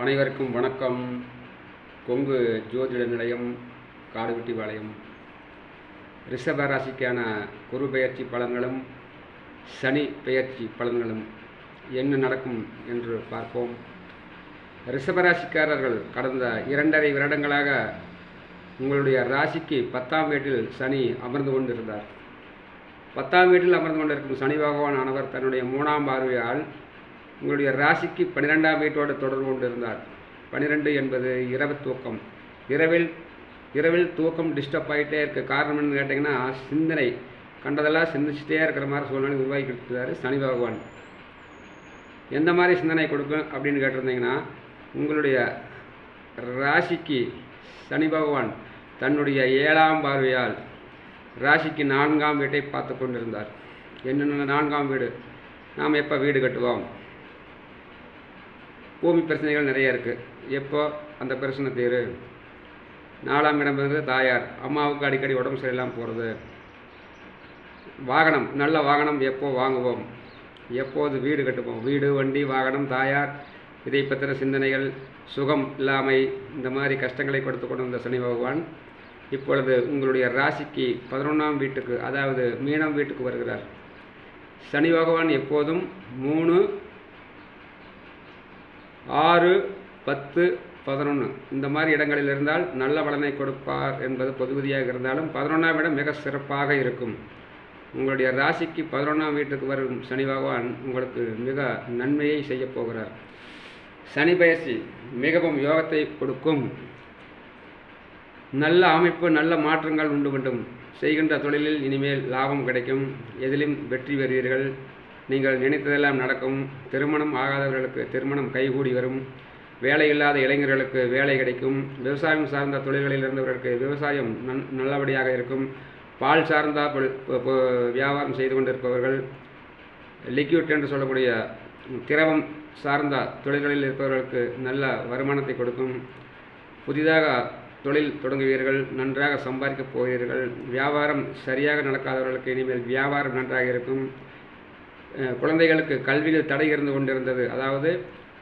அனைவருக்கும் வணக்கம். கொங்கு ஜோதிட நிலையம் காடுவெட்டி பாளையம் ரிஷப ராசிக்கான குரு பெயர்ச்சி பலன்களும் சனி பெயர்ச்சி பலன்களும் என்ன நடக்கும் என்று பார்ப்போம். ரிஷபராசிக்காரர்கள் கடந்த இரண்டரை வருடங்களாக உங்களுடைய ராசிக்கு பத்தாம் வீட்டில் சனி அமர்ந்து கொண்டிருந்தார். பத்தாம் வீட்டில் அமர்ந்து கொண்டிருக்கும் சனி பகவான் ஆனவர் தன்னுடைய மூணாம் பார்வையால் உங்களுடைய ராசிக்கு பன்னிரெண்டாம் வீட்டோடு தொடர்பு கொண்டிருந்தார். பன்னிரெண்டு என்பது இரவு தூக்கம். இரவில் இரவில் தூக்கம் டிஸ்டர்ப் ஆகிட்டே இருக்க. காரணம் என்னன்னு கேட்டிங்கன்னா சிந்தனை. கண்டதெல்லாம் சிந்திச்சுட்டே இருக்கிற மாதிரி சூழ்நிலை உருவாக்கி கொடுத்தார் சனி பகவான். எந்த மாதிரி சிந்தனை கொடுக்கும் அப்படின்னு கேட்டிருந்தீங்கன்னா உங்களுடைய ராசிக்கு சனி பகவான் தன்னுடைய ஏழாம் பார்வையால் ராசிக்கு நான்காம் வீட்டை பார்த்து கொண்டிருந்தார். என்னென்ன நான்காம் வீடு? நாம் எப்போ வீடு கட்டுவோம்? பூமி பிரச்சனைகள் நிறைய இருக்குது எப்போ? அந்த பிரச்சனை தீரு. நாலாம் இடம் வந்து தாயார். அம்மாவுக்கு அடிக்கடி உடம்பு சரியில்லாமல் போகிறது வாகனம். நல்ல வாகனம் எப்போ வாங்குவோம்? எப்போது வீடு கட்டுவோம்? வீடு வண்டி வாகனம் தாயார். இதை பற்றின சிந்தனைகள் சுகம் இல்லாமை இந்த மாதிரி கஷ்டங்களை கொடுத்து கொண்டு வந்த சனி பகவான் இப்பொழுது உங்களுடைய ராசிக்கு பதினொன்றாம் வீட்டுக்கு அதாவது மீனம் வீட்டுக்கு வருகிறார். சனி பகவான் எப்போதும் மூணு ஆறு பத்து பதினொன்று இந்த மாதிரி இடங்களில் இருந்தால் நல்ல பலனை கொடுப்பார் என்பது பொதுவதியாக இருந்தாலும் பதினொன்றாம் இடம் மிக சிறப்பாக இருக்கும். உங்களுடைய ராசிக்கு பதினொன்றாம் வீட்டுக்கு வரும் சனி பகவான் உங்களுக்கு மிக நன்மையை செய்யப் போகிறார். சனி பயிற்சி மிகவும் யோகத்தை கொடுக்கும். நல்ல அமைப்பு நல்ல மாற்றங்கள் உண்டு வேண்டும். செய்கின்ற தொழிலில் இனிமேல் லாபம் கிடைக்கும். எதிலும் வெற்றி பெறுவீர்கள். நீங்கள் நினைத்ததெல்லாம் நடக்கும். திருமணம் ஆகாதவர்களுக்கு திருமணம் கைகூடி வரும். வேலை இல்லாத இளைஞர்களுக்கு வேலை கிடைக்கும். விவசாயம் சார்ந்த தொழில்களில் இருந்தவர்களுக்கு விவசாயம் நன் நல்லபடியாக இருக்கும். பால் சார்ந்த வியாபாரம் செய்து கொண்டிருப்பவர்கள் லிக்யூட் என்று சொல்லக்கூடிய திரவம் சார்ந்த தொழில்களில் இருப்பவர்களுக்கு நல்ல வருமானத்தை கொடுக்கும். புதிதாக தொழில் தொடங்குவீர்கள் நன்றாக சம்பாதிக்கப் போகிறீர்கள். வியாபாரம் சரியாக நடக்காதவர்களுக்கு இனிமேல் வியாபாரம் நன்றாக இருக்கும். குழந்தைகளுக்கு கல்வியில் தடை இருந்து கொண்டிருந்தது. அதாவது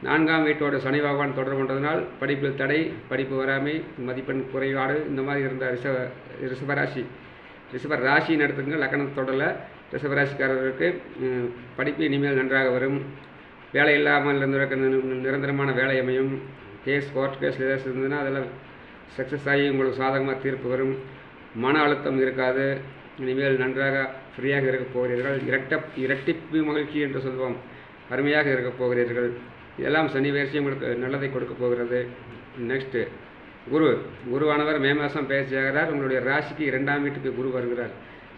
நான்காம் வீட்டோட சனி பகவான் தொடர்பு கொண்டதனால் படிப்பில் தடை படிப்பு வராமை மதிப்பெண் குறைபாடு இந்த மாதிரி இருந்த ரிஷப ரிஷபராசி ரிஷப ராசின்னு எடுத்துங்க லக்கணத்தொடரில் ரிஷபராசிக்காரர்களுக்கு படிப்பு இனிமேல் நன்றாக வரும். வேலை இல்லாமல் இருந்தவருக்கு நிரந்தரமான வேலை அமையும். கேஸ் கோர்ட் கேஸ் ஏதாச்சும் இருந்ததுன்னா அதெல்லாம் சக்ஸஸ் ஆகி உங்களுக்கு சாதகமாக தீர்ப்பு வரும். மன அழுத்தம் இருக்காது. இனிமேல் நன்றாக ஃப்ரீயாக இருக்கப் போகிறீர்கள். இரட்ட இரட்டிப்பு மகிழ்ச்சி என்று சொல்வோம். அருமையாக இருக்கப் போகிறீர்கள். இதெல்லாம் சனி பயிற்சி உங்களுக்கு நல்லதை கொடுக்க போகிறது. நெக்ஸ்ட்டு குரு. குருவானவர் மே மாதம் பயிற்சியாகிறார் உங்களுடைய ராசிக்கு இரண்டாம் வீட்டுக்கு குரு வருகிறார்.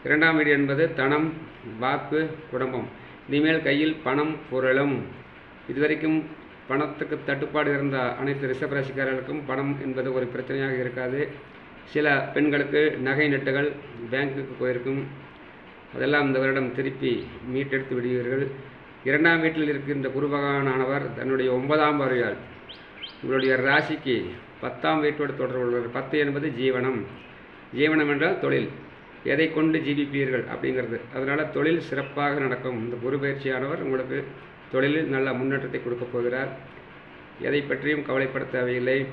இரண்டாம் வீடு என்பது தனம் வாக்கு குடும்பம். இனிமேல் கையில் பணம் பொருளும். இதுவரைக்கும் பணத்துக்கு தட்டுப்பாடு இருந்த அனைத்து ரிஷபராசிக்காரர்களுக்கும் பணம் என்பது ஒரு பிரச்சனையாக இருக்காது. சில பெண்களுக்கு நகை நட்டுகள் பேங்க்குக்கு போயிருக்கும். அதெல்லாம் இந்த வருடம் திருப்பி மீட்டெடுத்து விடுவீர்கள். இரண்டாம் வீட்டில் இருக்கின்ற குரு தன்னுடைய ஒன்பதாம் வருகிறார் உங்களுடைய ராசிக்கு பத்தாம் வீட்டோடு தொடர்புள்ளவர் பத்து என்பது ஜீவனம். ஜீவனம் என்றால் தொழில். எதை கொண்டு ஜீவிப்பீர்கள் அப்படிங்கிறது. அதனால் தொழில் சிறப்பாக நடக்கும். இந்த குரு பயிற்சியானவர் உங்களுக்கு தொழிலில் நல்ல முன்னேற்றத்தை கொடுக்கப் போகிறார். எதை பற்றியும் கவலைப்பட தேவையில்லை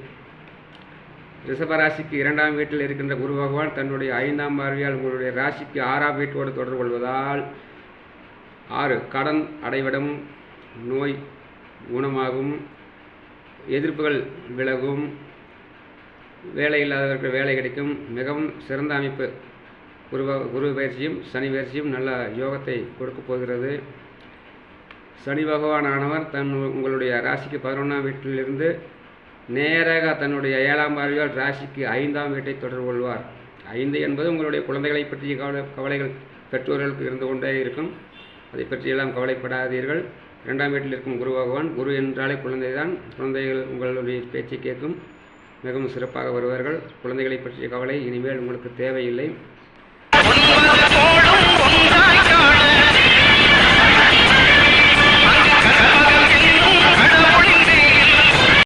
ரிஷபராசிக்கு இரண்டாம் வீட்டில் இருக்கின்ற குரு பகவான் தன்னுடைய ஐந்தாம் பார்வையால் உங்களுடைய ராசிக்கு ஆறாம் வீட்டோடு தொடர்பு கொள்வதால் ஆறு கடன் அடைவிடம் நோய் குணமாகும் எதிர்ப்புகள் விலகும் வேலை இல்லாதவர்கள் வேலை கிடைக்கும் மிகவும் சிறந்த அமைப்பு குரு குரு பயிற்சியும் சனி பயிற்சியும் நல்ல யோகத்தை கொடுக்கப் போகிறது. சனி பகவானானவர் தன் உங்களுடைய ராசிக்கு பதினொன்றாம் வீட்டிலிருந்து நேராக தன்னுடைய ஏழாம் பார்வையால் ராசிக்கு ஐந்தாம் வீட்டை தொடர்பு கொள்வார். ஐந்து என்பது உங்களுடைய குழந்தைகளை பற்றிய கவலை கவலைகள் பெற்றோர்களுக்கு இருந்து கொண்டே இருக்கும். அதை பற்றியெல்லாம் கவலைப்படாதீர்கள். இரண்டாம் வீட்டில் இருக்கும் குரு பகவான் குரு என்றாலே குழந்தை தான் குழந்தைகள் உங்களுடைய பேச்சை கேட்கும் மிகவும் சிறப்பாக வருவார்கள். குழந்தைகளை பற்றிய கவலை இனிமேல் உங்களுக்கு தேவையில்லை.